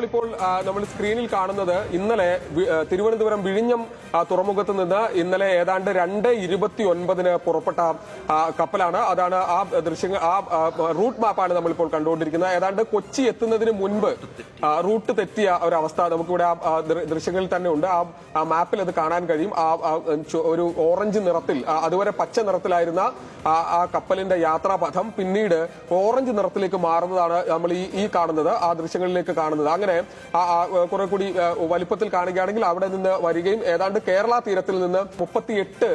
നമ്മളിപ്പോൾ നമ്മൾ സ്ക്രീനിൽ കാണുന്നത് ഇന്നലെ തിരുവനന്തപുരം വിഴിഞ്ഞം തുറമുഖത്ത് നിന്ന് ഇന്നലെ ഏതാണ്ട് രണ്ട് ഇരുപത്തി ഒൻപതിന് പുറപ്പെട്ട കപ്പലാണ്. അതാണ് ആ ദൃശ്യങ്ങൾ ആ റൂട്ട് മാപ്പാണ് നമ്മളിപ്പോൾ കണ്ടുകൊണ്ടിരിക്കുന്നത്. ഏതാണ്ട് കൊച്ചി എത്തുന്നതിന് മുൻപ് റൂട്ട് തെറ്റിയ ഒരവസ്ഥ നമുക്കിവിടെ ആ, ദൃശ്യങ്ങളിൽ തന്നെ ഉണ്ട്. ആ മാപ്പിൽ അത് കാണാൻ കഴിയും. ആ ഒരു ഓറഞ്ച് നിറത്തിൽ അതുവരെ പച്ച നിറത്തിലായിരുന്ന ആ കപ്പലിന്റെ യാത്രാപഥം പിന്നീട് ഓറഞ്ച് നിറത്തിലേക്ക് മാറുന്നതാണ് നമ്മൾ ഈ ഈ കാണുന്നത് ആ ദൃശ്യങ്ങളിലേക്ക് കാണുന്നത്. അങ്ങനെ ആ, കുറെ കൂടി വലിപ്പത്തിൽ കാണുകയാണെങ്കിൽ അവിടെ നിന്ന് വരികയും ഏതാണ്ട് കേരള തീരത്തിൽ നിന്ന് മുപ്പത്തിയെട്ട്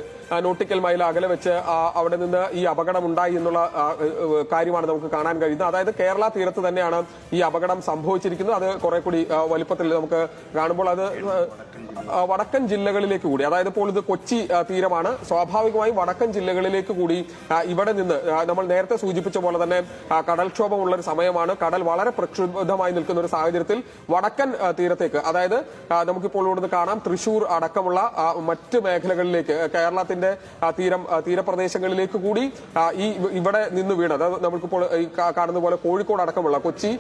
നോട്ടിക്കൽ മൈൽ അകലെ വെച്ച് അവിടെ നിന്ന് ഈ അപകടം ഉണ്ടായി എന്നുള്ള കാര്യമാണ് നമുക്ക് കാണാൻ കഴിയുന്നത്. അതായത് കേരള തീരത്ത് തന്നെയാണ് ഈ അപകടം സംഭവിച്ചിരിക്കുന്നത്. അത് കുറെ കൂടി വലിപ്പത്തിൽ നമുക്ക് കാണുമ്പോൾ അത് വടക്കൻ ജില്ലകളിലേക്ക് കൂടി അതായത് ഇപ്പോൾ ഇത് കൊച്ചി തീരമാണ്. സ്വാഭാവികമായും വടക്കൻ ജില്ലകളിലേക്ക് കൂടി ഇവിടെ നിന്ന് നമ്മൾ നേരത്തെ സൂചിപ്പിച്ച പോലെ തന്നെ കടൽക്ഷോഭമുള്ള ഒരു സമയമാണ്. കടൽ വളരെ പ്രക്ഷുബ്ധമായി നിൽക്കുന്ന ഒരു സാഹചര്യത്തിൽ വടക്കൻ തീരത്തേക്ക്. അതായത് നമുക്കിപ്പോൾ ഇവിടുന്ന് കാണാം തൃശൂർ അടക്കമുള്ള മറ്റ് മേഖലകളിലേക്ക് കേരളത്തിന്റെ തീരം തീരപ്രദേശങ്ങളിലേക്ക് കൂടി ഈ ഇവിടെ നിന്ന് വീണത് നമുക്കിപ്പോൾ കാണുന്ന പോലെ കോഴിക്കോട് അടക്കമുള്ള കൊച്ചി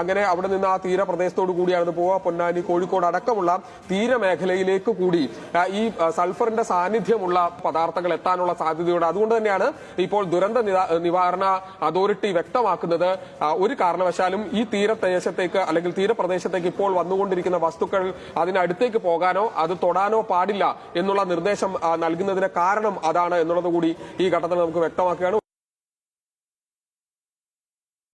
അങ്ങനെ അവിടെ നിന്ന് ആ തീരപ്രദേശത്തോട് കൂടിയാണ് പോവുക. പൊന്നാനി കോഴിക്കോട് അടക്കമുള്ള തീരമേഖലയിലേക്ക് കൂടി ഈ സൾഫറിന്റെ സാന്നിധ്യമുള്ള പദാർത്ഥങ്ങൾ എത്താനുള്ള സാധ്യതയുണ്ട് അതുകൊണ്ട് തന്നെയാണ് ഇപ്പോൾ ദുരന്ത നിവാരണ അതോറിറ്റി വ്യക്തമാക്കുന്നത്. ഒരു കാരണവശാലും ഈ തീരദേശത്തേക്ക് അല്ലെങ്കിൽ തീരപ്രദേശത്തേക്ക് ഇപ്പോൾ വന്നുകൊണ്ടിരിക്കുന്ന വസ്തുക്കൾ അതിനടുത്തേക്ക് പോകാനോ അത് തൊടാനോ പാടില്ല എന്നുള്ള നിർദ്ദേശം നൽകുന്നതിന് കാരണം അതാണ് എന്നുള്ളത് കൂടി ഈ ഘട്ടത്തിൽ നമുക്ക് വ്യക്തമാക്കുകയാണ്.